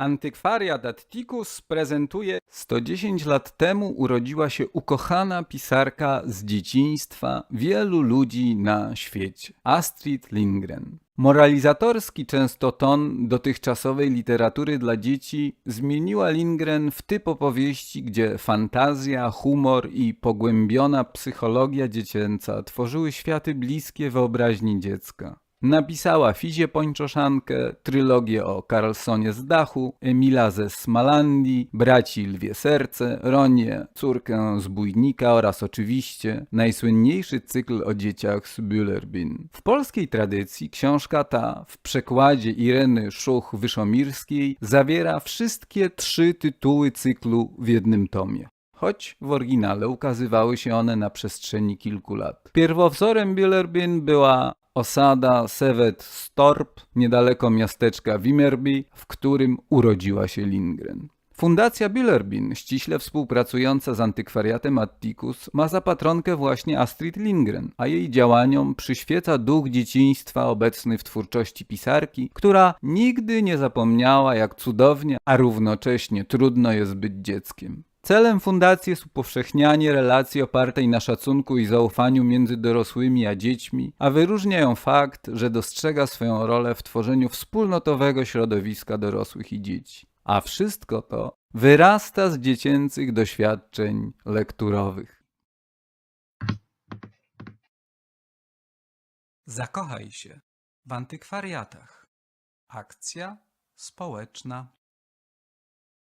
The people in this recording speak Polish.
Antykwariat Atticus prezentuje 110 lat temu urodziła się ukochana pisarka z dzieciństwa wielu ludzi na świecie. Astrid Lindgren. Moralizatorski często ton dotychczasowej literatury dla dzieci zmieniła Lindgren w typ opowieści, gdzie fantazja, humor i pogłębiona psychologia dziecięca tworzyły światy bliskie wyobraźni dziecka. Napisała Fizie Pończoszankę, trylogię o Carlsonie z Dachu, Emila ze Smalandii, braci Lwie Serce, Ronię, córkę z Bójnika oraz oczywiście najsłynniejszy cykl o dzieciach z Büllerbin. W polskiej tradycji książka ta w przekładzie Ireny Szuch-Wyszomirskiej zawiera wszystkie trzy tytuły cyklu w jednym tomie choć w oryginale ukazywały się one na przestrzeni kilku lat. Pierwowzorem Büllerbin była osada Sevet Storp, niedaleko miasteczka Vimmerby, w którym urodziła się Lindgren. Fundacja Büllerbin, ściśle współpracująca z antykwariatem Atticus, ma za patronkę właśnie Astrid Lindgren, a jej działaniom przyświeca duch dzieciństwa obecny w twórczości pisarki, która nigdy nie zapomniała, jak cudownie, a równocześnie trudno jest być dzieckiem. Celem fundacji jest upowszechnianie relacji opartej na szacunku i zaufaniu między dorosłymi a dziećmi, a wyróżnia ją fakt, że dostrzega swoją rolę w tworzeniu wspólnotowego środowiska dorosłych i dzieci. A wszystko to wyrasta z dziecięcych doświadczeń lekturowych. Zakochaj się w antykwariatach. Akcja społeczna.